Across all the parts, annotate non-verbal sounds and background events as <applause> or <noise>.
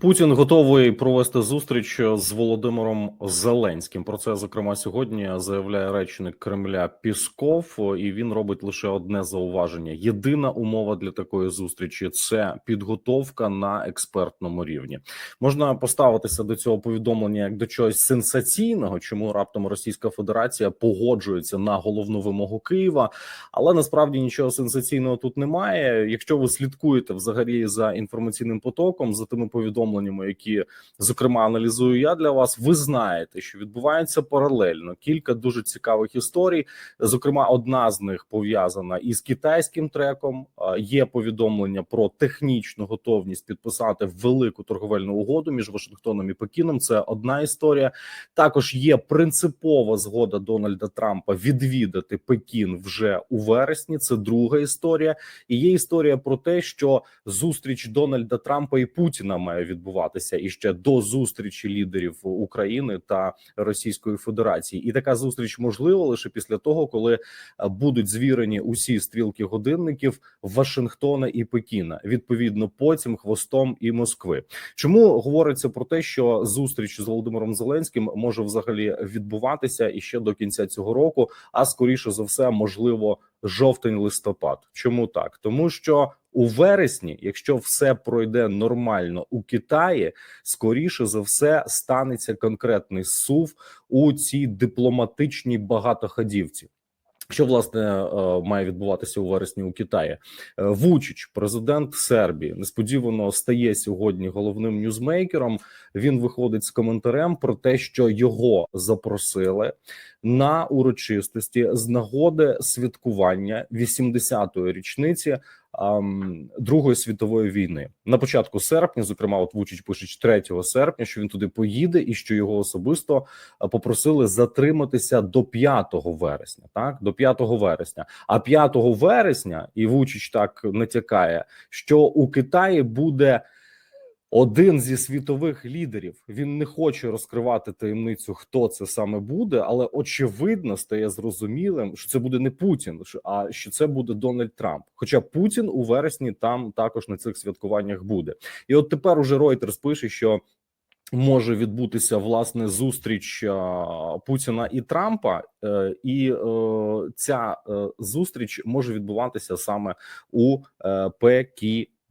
Путін готовий провести зустріч з Володимиром Зеленським. Про це зокрема сьогодні заявляє речник Кремля Пісков, і він робить лише одне зауваження: єдина умова для такої зустрічі це підготовка на експертному рівні. Можна поставитися до цього повідомлення як до чогось сенсаційного, чому раптом Російська Федерація погоджується на головну вимогу Києва, але насправді нічого сенсаційного тут немає. Якщо ви слідкуєте взагалі за інформаційним потоком, за тими повідомленнями, які зокрема аналізую я для вас, ви знаєте, що відбувається паралельно кілька дуже цікавих історій. Зокрема, одна з них пов'язана із китайським треком. Є повідомлення про технічну готовність підписати велику торговельну угоду між Вашингтоном і Пекіном. Це одна історія. Також є принципова згода Дональда Трампа відвідати Пекін вже у вересні. Це друга історія. І є історія про те, що зустріч Дональда Трампа і Путіна має відбуватися і ще до зустрічі лідерів України та Російської Федерації. І така зустріч можлива лише після того, коли е, будуть звірені усі стрілки годинників Вашингтона і Пекіна, відповідно, потім хвостом і Москви. Чому говориться про те, що зустріч з Володимиром Зеленським може взагалі відбуватися і ще до кінця цього року, а скоріше за все, можливо, жовтень-листопад. Чому так? Тому що у вересні, якщо все пройде нормально у Китаї, скоріше за все станеться конкретний сув у цій дипломатичній багатоходівці. Що власне е, має відбуватися у вересні у Китаї? Е, Вучич, президент Сербії, несподівано стає сьогодні головним ньюзмейкером. Він виходить з коментарем про те, що його запросили на урочистості з нагоди святкування 80-ї річниці ам, Другої світової війни на початку серпня. Зокрема, от Вучич пише 3 серпня, що він туди поїде, і що його особисто попросили затриматися до 5 вересня. Так до 5 вересня. А 5 вересня і Вучич так натякає, що у Китаї буде. Один зі світових лідерів він не хоче розкривати таємницю, хто це саме буде, але очевидно стає зрозумілим, що це буде не Путін, а що це буде Дональд Трамп. Хоча Путін у вересні там також на цих святкуваннях буде. І от тепер уже Reuters пише, що може відбутися власне зустріч а, Путіна і Трампа, е, і е, ця е, зустріч може відбуватися саме у е,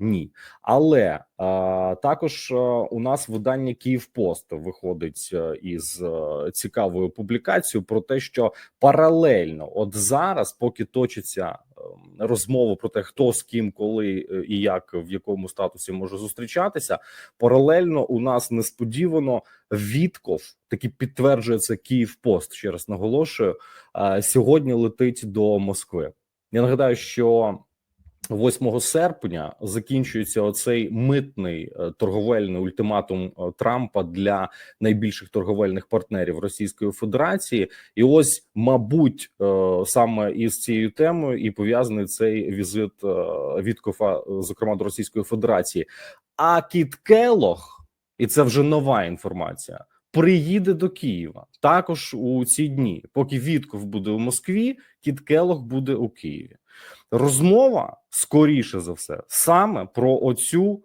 Пекіні. Але а, також а, у нас видання Київпост виходить е, із е, цікавою публікацією про те, що паралельно, от зараз, поки точиться е, розмова про те, хто з ким, коли е, і як в якому статусі може зустрічатися, паралельно у нас несподівано Вітков таки підтверджує це Київпост. Ще раз наголошую, а, сьогодні летить до Москви. Я нагадаю, що 8 серпня закінчується оцей митний е, торговельний ультиматум е, Трампа для найбільших торговельних партнерів Російської Федерації, і ось, мабуть, е, саме із цією темою і пов'язаний цей візит Віткофа, зокрема до Російської Федерації. А Кіт Келох, і це вже нова інформація. Приїде до Києва також у ці дні. Поки Вітков буде у Москві, Кіт Келох буде у Києві розмова скоріше за все саме про оцю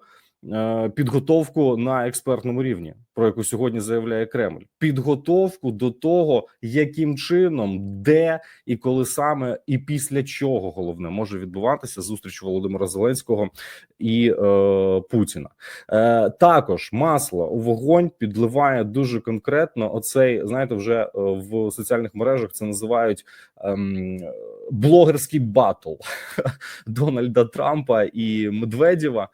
підготовку на експертному рівні, про яку сьогодні заявляє Кремль. Підготовку до того, яким чином, де і коли саме, і після чого головне може відбуватися зустріч Володимира Зеленського і е, Путіна. Е, також масло у вогонь підливає дуже конкретно. Оцей знаєте, вже е, в соціальних мережах це називають ем, блогерський батл <laughs> Дональда Трампа і Медведєва, е,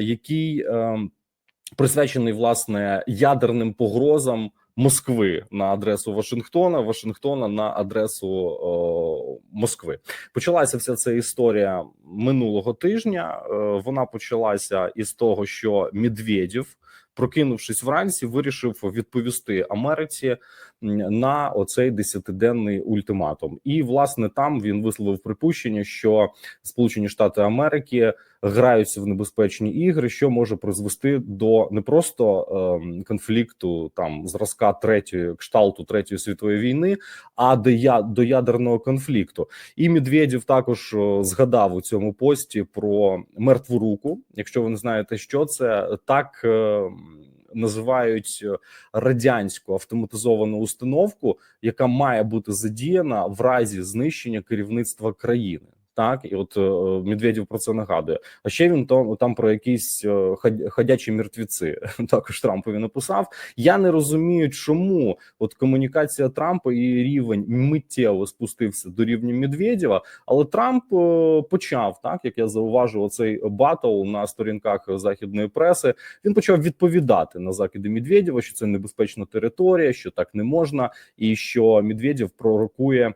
який е, присвячений власне ядерним погрозам. Москви на адресу Вашингтона, Вашингтона на адресу Москви. Почалася вся ця історія минулого тижня. Е, Вона почалася із того, що Медведєв, прокинувшись вранці, вирішив відповісти Америці на оцей десятиденний ультиматум. І власне там він висловив припущення, що Сполучені Штати Америки граються в небезпечні ігри, що може призвести до не просто е, конфлікту там зразка третьої кшталту третьої світової війни, а до я до ядерного конфлікту. І Медведєв також згадав у цьому пості про мертву руку. Якщо ви не знаєте, що це так. Е, Називають е, радянську автоматизовану установку, яка має бути задіяна в разі знищення керівництва країни. Так, і от е, Медведєв про це нагадує. А ще він там там про якісь е, ходячі мертвіці <laughs> також Трампові написав. Я не розумію, чому от комунікація Трампа і рівень миттєво спустився до рівня Медведєва, але Трамп е, почав так, як я зауважив, цей батл на сторінках західної преси. Він почав відповідати на закиди Медведєва, що це небезпечна територія, що так не можна, і що Медведєв пророкує.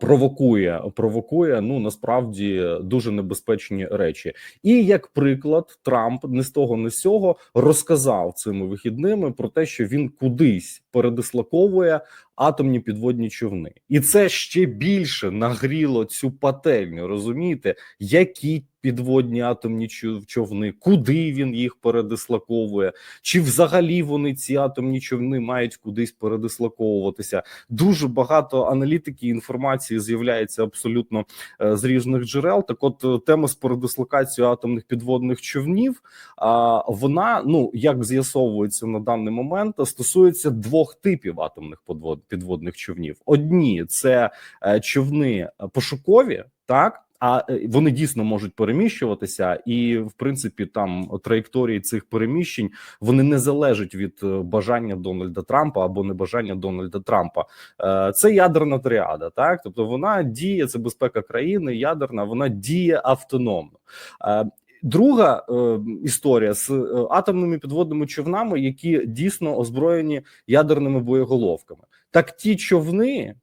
Провокує, провокує ну насправді дуже небезпечні речі, і як приклад, Трамп не з того, не з цього розказав цими вихідними про те, що він кудись передислоковує атомні підводні човни, і це ще більше нагріло цю пательню. Розумієте, які підводні атомні човни, куди він їх передислоковує, чи взагалі вони ці атомні човни мають кудись передислоковуватися? Дуже багато аналітики інформації з'являється абсолютно е, з різних джерел. Так, от е, тема з передислокацією атомних підводних човнів, а вона ну як з'ясовується на даний момент, стосується двох типів атомних підводних човнів. Одні це е, човни пошукові, так а е, вони дійсно можуть переміщуватися, і в принципі там траєкторії цих переміщень вони не залежать від е, бажання Дональда Трампа або небажання Дональда Трампа. Е, це ядерна тріада, так тобто вона діє це безпека країни, ядерна, вона діє автономно. Друга е, історія з е, атомними підводними човнами, які дійсно озброєні ядерними боєголовками. Так ті човни,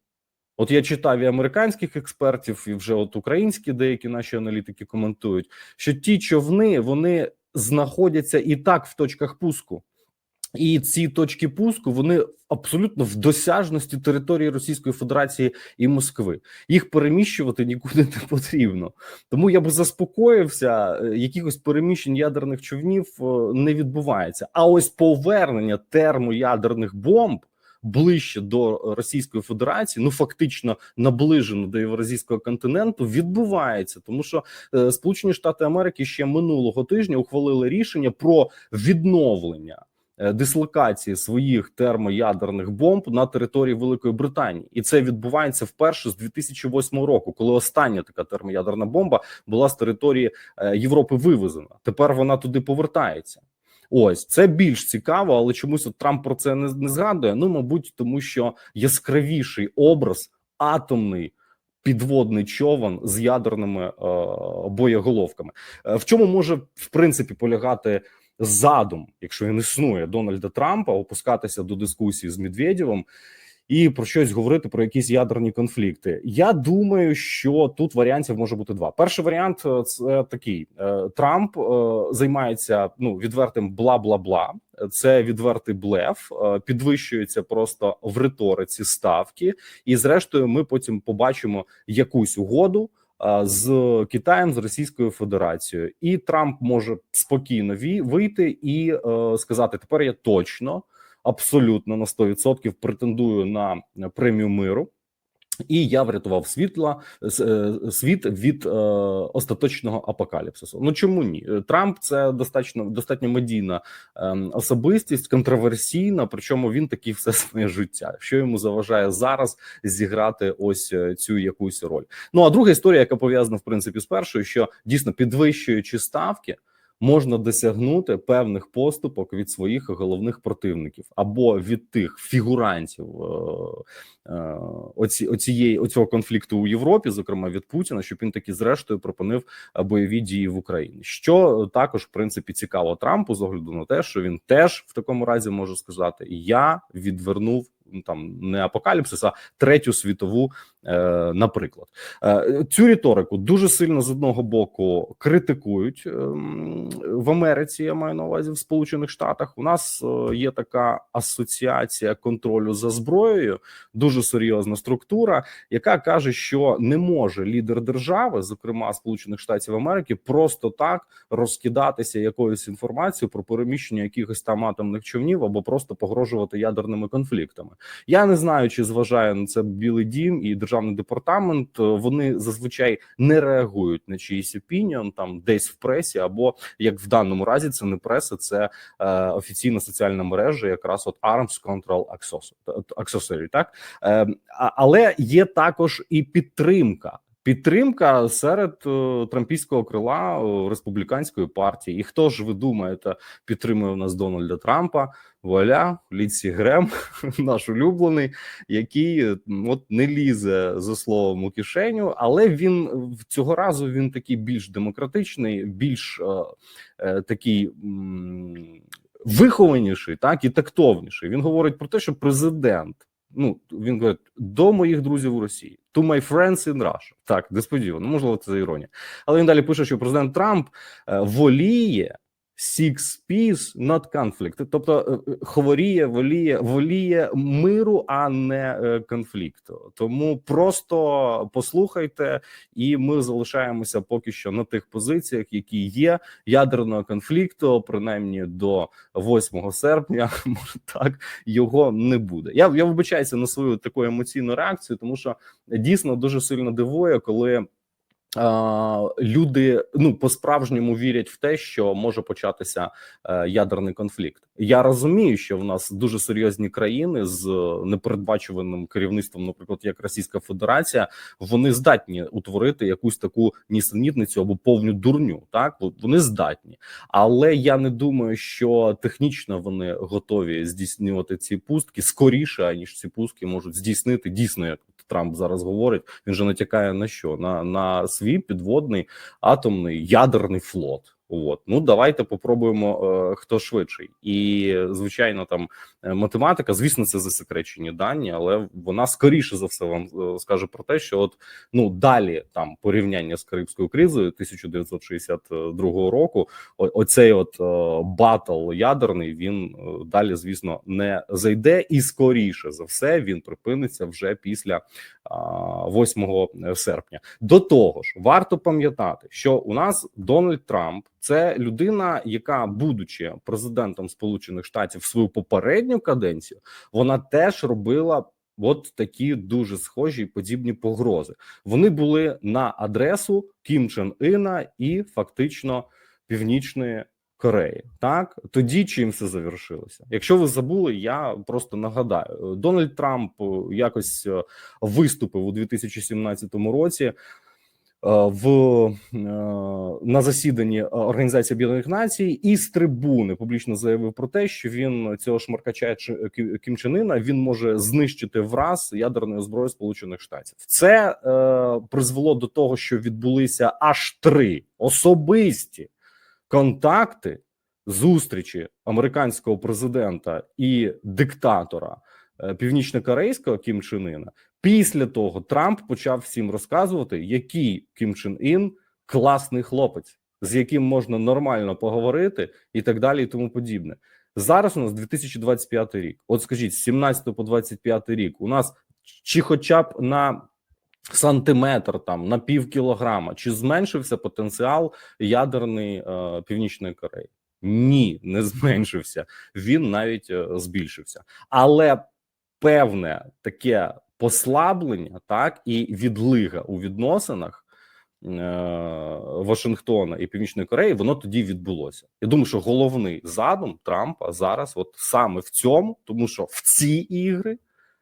От я читав і американських експертів, і вже от українські деякі наші аналітики коментують, що ті човни вони знаходяться і так в точках пуску. І ці точки пуску вони абсолютно в досяжності території Російської Федерації і Москви. Їх переміщувати нікуди не потрібно. Тому я би заспокоївся, е, якихось переміщень ядерних човнів е, не відбувається. А ось повернення термоядерних бомб ближче до Російської Федерації, ну фактично наближено до євразійського континенту, відбувається, тому що е, Сполучені Штати Америки ще минулого тижня ухвалили рішення про відновлення. Е, дислокації своїх термоядерних бомб на території Великої Британії, і це відбувається вперше з 2008 року, коли остання така термоядерна бомба була з території е, Європи вивезена. Тепер вона туди повертається. Ось це більш цікаво, але чомусь от Трамп про це не, не згадує. Ну, мабуть, тому що яскравіший образ атомний. Підводний човен з ядерними е, боєголовками. Е, в чому може в принципі полягати задум, якщо він існує Дональда Трампа, опускатися до дискусії з Медведєвим і про щось говорити про якісь ядерні конфлікти. Я думаю, що тут варіантів може бути два. Перший варіант е, це такий: е, Трамп е, займається ну відвертим бла бла бла. Це відвертий блеф, підвищується просто в риториці ставки, і зрештою, ми потім побачимо якусь угоду. З Китаєм з Російською Федерацією, і Трамп може спокійно вийти і е, сказати: тепер я точно абсолютно на 100% претендую на премію миру. І я врятував світла е, світ від е, остаточного апокаліпсису. Ну чому ні? Трамп це достатньо достатньо медійна е, особистість, контроверсійна. Причому він такий все своє життя, що йому заважає зараз зіграти ось е, цю якусь роль. Ну а друга історія, яка пов'язана в принципі з першою, що дійсно підвищуючи ставки можна досягнути певних поступок від своїх головних противників або від тих фігурантів е, е, оці, оцієї оцього конфлікту у Європі, зокрема від Путіна, щоб він таки зрештою пропонив бойові дії в Україні. Що також в принципі цікаво Трампу з огляду на те, що він теж в такому разі може сказати: Я відвернув ну, там не апокаліпсис, а третю світову, е, наприклад. Е, Цю риторику дуже сильно з одного боку критикують ем, в Америці. Я маю на увазі в Сполучених Штатах. У нас е, є така асоціація контролю за зброєю, дуже серйозна структура, яка каже, що не може лідер держави, зокрема Сполучених Штатів Америки, просто так розкидатися якоюсь інформацією про переміщення якихось там атомних човнів або просто погрожувати ядерними конфліктами. Я не знаю, чи зважає на це Білий Дім і державний департамент. Е, Вони зазвичай не реагують на чиїсь опініон там десь в пресі, або як в даному разі це не преса, це е, офіційна соціальна мережа, якраз от Arms Control Accessory, так е, але є також і підтримка. Підтримка серед е, трампійського крила е, республіканської партії. І хто ж ви думаєте, підтримує в нас Дональда Трампа? Вуаля, Ліці Грем, <laughs> наш улюблений, який е, от не лізе за словом у кишеню, але він цього разу він такий більш демократичний, більш е, такий. Вихованіший, так і тактовніший. Він говорить про те, що президент ну він говорить до моїх друзів у Росії, to my friends in Russia. Так, несподівано, можливо, це іронія. Але він далі пише, що президент Трамп е, воліє six peace, not conflict. Тобто е, е, хворіє, воліє, воліє миру, а не е, конфлікту. Тому просто послухайте, і ми залишаємося поки що на тих позиціях, які є ядерного конфлікту, принаймні до 8 серпня, <laughs> може так його не буде. Я я вибачаюся на свою таку емоційну реакцію, тому що дійсно дуже сильно дивує, коли. Люди ну по справжньому вірять в те, що може початися е, ядерний конфлікт. Я розумію, що в нас дуже серйозні країни з е, непередбачуваним керівництвом, наприклад, як Російська Федерація, вони здатні утворити якусь таку нісенітницю або повну дурню. Так вони здатні, але я не думаю, що технічно вони готові здійснювати ці пустки скоріше, аніж ці пустки можуть здійснити дійсно як. Трамп зараз говорить, він же натякає на що? На на свій підводний атомний ядерний флот. От ну давайте попробуємо е, хто швидший, і звичайно, там е, математика, звісно, це засекречені дані, але вона скоріше за все вам е, скаже про те, що от ну далі там порівняння з Карибською кризою 1962 року. Оцей от батл ядерний він далі, звісно, не зайде, і скоріше за все він припиниться вже після а, 8 серпня. До того ж, варто пам'ятати, що у нас Дональд Трамп це людина, яка, будучи президентом Сполучених Штатів в свою попередню каденцію, вона теж робила. От такі дуже схожі і подібні погрози. Вони були на адресу Кім Чен Іна і фактично Північної Кореї. Так тоді чим все завершилося? Якщо ви забули, я просто нагадаю: Дональд Трамп якось е, виступив у 2017 році. Е, В е, на засіданні Організації Об'єднаних Націй і з трибуни публічно заявив про те, що він цього шмаркача Чи- Кім Чен Іна, він може знищити враз ядерною зброєю Сполучених Штатів. Це е, призвело до того, що відбулися аж три особисті контакти, зустрічі американського президента і диктатора е, північно-корейського Кім Чен Іна. Після того Трамп почав всім розказувати, який Кім Чен Ін класний хлопець, з яким можна нормально поговорити, і так далі, і тому подібне. Зараз у нас 2025 рік. От скажіть, з 17 по 25 рік у нас чи хоча б на сантиметр, там на пів кілограма, чи зменшився потенціал ядерний е, Північної Кореї? Ні, не <laughs> зменшився. Він навіть е, збільшився, але певне таке послаблення, так і відлига у відносинах е, Вашингтона і Північної Кореї, воно тоді відбулося. Я думаю, що головний задум Трампа зараз, от саме в цьому, тому що в ці ігри,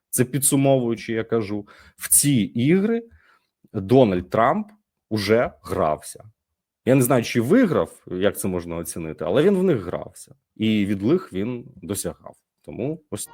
це підсумовуючи, я кажу, в ці ігри Дональд Трамп уже грався. Я не знаю, чи виграв, як це можна оцінити, але він в них грався, і відлиг він досягав. Тому ось.